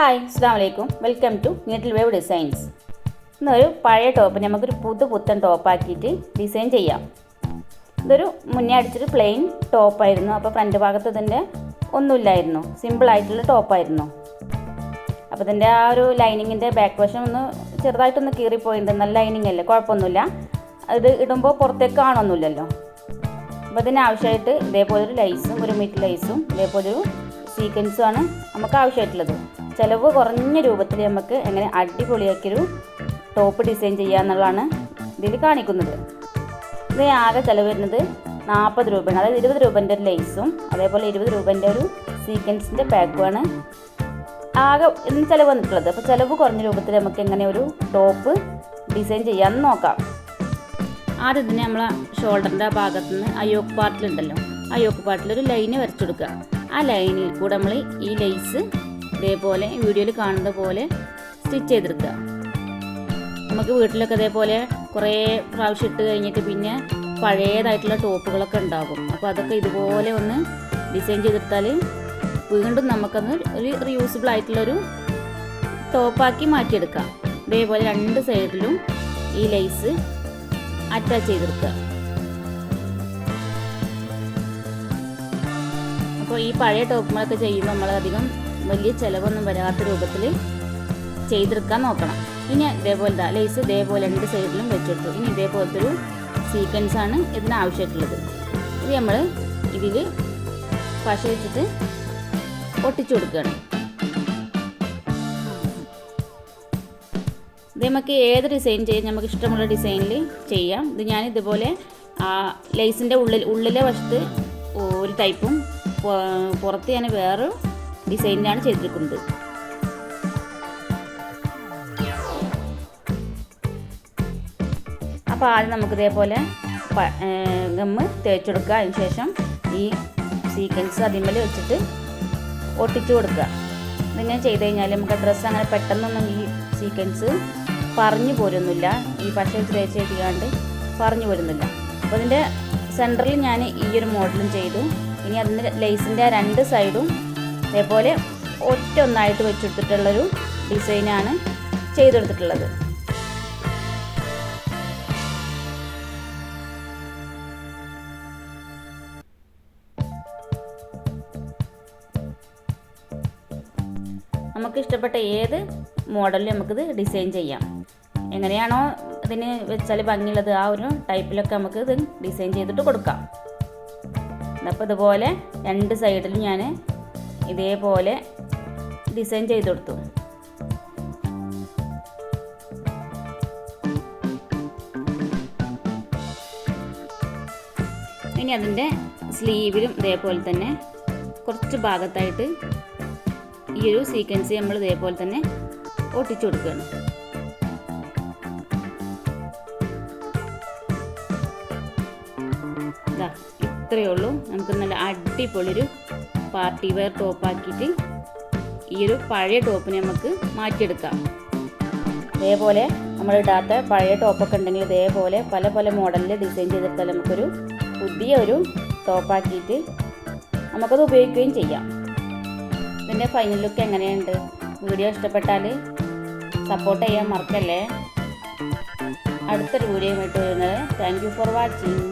Hi അസ്സാം വലൈക്കും welcome to നീട്ടിൽ വേവ് ഡിസൈൻസ് ഇന്നൊരു പഴയ ടോപ്പ് നമുക്കൊരു പുതു പുത്തൻ ടോപ്പാക്കിയിട്ട് ഡിസൈൻ ചെയ്യാം. ഇതൊരു മുന്നേ അടിച്ചൊരു പ്ലെയിൻ ടോപ്പായിരുന്നു അപ്പോൾ ഫ്രണ്ട് ഭാഗത്ത് ഇതിന്റെ ഒന്നുമില്ലായിരുന്നു. സിമ്പിളായിട്ടുള്ള ടോപ്പായിരുന്നു അപ്പോൾ ഇതിന്റെ ആ ഒരു ലൈനിങ്ങിന്റെ ബാക്ക് വശം ഒന്ന് ചെറുതായിട്ടൊന്ന് കീറിപ്പോയിട്ടുണ്ട്. നല്ല ലൈനിങ് അല്ലേ? കുഴപ്പമൊന്നുമില്ല. ഇത് ഇടുമ്പോൾ പുറത്തേക്ക് കാണുമൊന്നുമില്ലല്ലോ അപ്പോൾ ഇതിന് ആവശ്യമായിട്ട് ഇതേപോലെ ഒരു ലൈസും ഒരു മിറ്റ് ലൈസും ഇതേപോലൊരു സീക്വൻസും ആണ് നമുക്ക് ആവശ്യമായിട്ടുള്ളത്. ചിലവ് കുറഞ്ഞ രൂപത്തിൽ നമുക്ക് എങ്ങനെ അടിപൊളിയാക്കിയൊരു ടോപ്പ് ഡിസൈൻ ചെയ്യുക എന്നുള്ളതാണ് ഇതിൽ കാണിക്കുന്നത്. ഇത് ആകെ ചിലവ് വരുന്നത് നാൽപ്പത് രൂപയാണ്. അതായത് ഇരുപത് രൂപന്റെ ഒരു ലേസും അതേപോലെ ഇരുപത് രൂപന്റെ ഒരു സീക്വൻസിന്റെ പാക്കുമാണ് ആകെ ഇന്ന് ചിലവ് വന്നിട്ടുള്ളത്. അപ്പോൾ ചിലവ് കുറഞ്ഞ രൂപത്തിൽ നമുക്ക് എങ്ങനെ ഒരു ടോപ്പ് ഡിസൈൻ ചെയ്യാമെന്ന് നോക്കാം. ആദ്യം തന്നെ നമ്മളെ ഷോൾഡറിന്റെ ആ ഭാഗത്ത് നിന്ന് അയ്യോക്ക് യോക്ക് പാർട്ടിലുണ്ടല്ലോ ആ യോക്ക് പാർട്ടിൽ ഒരു ലൈന് വരച്ചു കൊടുക്കുക. ആ ലൈനിൽ കൂടെ നമ്മൾ ഈ ലേസ് ഇതേപോലെ വീഡിയോയിൽ കാണുന്ന പോലെ സ്റ്റിച്ച് ചെയ്തെടുക്കുക. നമുക്ക് വീട്ടിലൊക്കെ ഇതേപോലെ കുറേ പ്രാവശ്യം ഇട്ട് കഴിഞ്ഞിട്ട് പിന്നെ പഴയതായിട്ടുള്ള ടോപ്പുകളൊക്കെ ഉണ്ടാകും. അപ്പോൾ അതൊക്കെ ഇതുപോലെ ഒന്ന് ഡിസൈൻ ചെയ്തെടുത്താൽ വീണ്ടും നമുക്കത് ഒരു റിയൂസിബിൾ ആയിട്ടുള്ളൊരു ടോപ്പാക്കി മാറ്റിയെടുക്കാം. ഇതേപോലെ രണ്ട് സൈഡിലും ഈ ലൈസ് അറ്റാച്ച് ചെയ്തെടുക്കുക. അപ്പോൾ ഈ പഴയ ടോപ്പുകളൊക്കെ ചെയ്യുമ്പോൾ നമ്മളധികം വലിയ ചിലവൊന്നും വരാത്ത രൂപത്തിൽ ചെയ്തെടുക്കാൻ നോക്കണം. ഇനി ഇതേപോലെ ലേസ് ഇതേപോലെ രണ്ട് സൈഡിലും വെച്ചെടുത്തു. ഇനി ഇതേപോലത്തെ ഒരു സീക്വൻസ് ആണ് ഇതിന് ആവശ്യമായിട്ടുള്ളത്. ഇത് നമ്മൾ ഇതിൽ പശ വെച്ചിട്ട് ഒട്ടിച്ചു കൊടുക്കുകയാണ്. ഇത് നമുക്ക് ഏത് ഡിസൈൻ ചെയ്യാം? നമുക്ക് ഇഷ്ടമുള്ള ഡിസൈനിൽ ചെയ്യാം. ഇത് ഞാൻ ഇതുപോലെ ലേസിന്റെ ഉള്ളിൽ ഉള്ളിലെ വശത്ത് ഒരു ടൈപ്പും പുറത്ത് ഞാൻ വേറെ ഡിസൈനിലാണ് ചെയ്തിരിക്കുന്നത്. അപ്പോൾ ആദ്യം നമുക്ക് ഇതേപോലെ ഗമ്മ് തേച്ചെടുക്കുക. അതിന് ശേഷം ഈ സീക്വൻസ് അതിന്മേൽ വെച്ചിട്ട് ഒട്ടിച്ചു കൊടുക്കുക. ഇതിങ്ങനെ ചെയ്ത് കഴിഞ്ഞാൽ നമുക്ക് ഡ്രസ്സ് അങ്ങനെ പെട്ടെന്നൊന്നും ഈ സീക്വൻസ് പറഞ്ഞു പോരുന്നില്ല. ഈ പശ തേച്ച് എഴുതിയാണ്ട് പറഞ്ഞു പോരുന്നില്ല. അപ്പോൾ ഇതിന്റെ സെന്ററിൽ ഞാൻ ഈ ഒരു മോഡലും ചെയ്തു. ഇനി അതിന്റെ ലേസിന്റെ രണ്ട് സൈഡും ഇതേപോലെ ഒറ്റ ഒന്നായിട്ട് വെച്ചെടുത്തിട്ടുള്ളൊരു ഡിസൈനാണ് ചെയ്തെടുത്തിട്ടുള്ളത്. നമുക്ക് ഇഷ്ടപ്പെട്ട ഏത് മോഡലിലും നമുക്കിത് ഡിസൈൻ ചെയ്യാം. എങ്ങനെയാണോ ഇതിന് വെച്ചാൽ ഭംഗിയുള്ളത് ആ ഒരു ടൈപ്പിലൊക്കെ നമുക്ക് ഇത് ഡിസൈൻ ചെയ്തിട്ട് കൊടുക്കാം. അപ്പോൾ ഇതുപോലെ രണ്ട് സൈഡിലും ഞാൻ ഇതേപോലെ ഡിസൈൻ ചെയ്ത് കൊടുത്തു. ഇനി അതിന്റെ സ്ലീവിലും ഇതേപോലെ തന്നെ കുറച്ച് ഭാഗത്തായിട്ട് ഈ ഒരു സീക്വൻസ് നമ്മൾ ഇതേപോലെ തന്നെ ഒട്ടിച്ചു കൊടുക്കുകയാണ്. ഇതാ ഇത്രയേ ഉള്ളൂ. നമുക്ക് നല്ല അടിപൊളിയൊരു പാർട്ടി വെയർ ടോപ്പാക്കിയിട്ട് ഈ ഒരു പഴയ ടോപ്പിനെ നമുക്ക് മാറ്റിയെടുക്കാം. ഇതേപോലെ നമ്മൾ ഇടാത്ത പഴയ ടോപ്പൊക്കെ ഉണ്ടെങ്കിൽ ഇതേപോലെ പല പല മോഡലിൽ ഡിസൈൻ ചെയ്തെടുത്താൽ നമുക്കൊരു പുതിയ ഒരു ടോപ്പാക്കിയിട്ട് നമുക്കത് ഉപയോഗിക്കുകയും ചെയ്യാം. ഇതിന്റെ ഫൈനൽ ലുക്ക് എങ്ങനെയുണ്ട്? വീഡിയോ ഇഷ്ടപ്പെട്ടാൽ സപ്പോർട്ട് ചെയ്യാൻ മറക്കല്ലേ? അടുത്തൊരു വീഡിയോ ആയിട്ട് വരുന്നത്. Thank you for watching.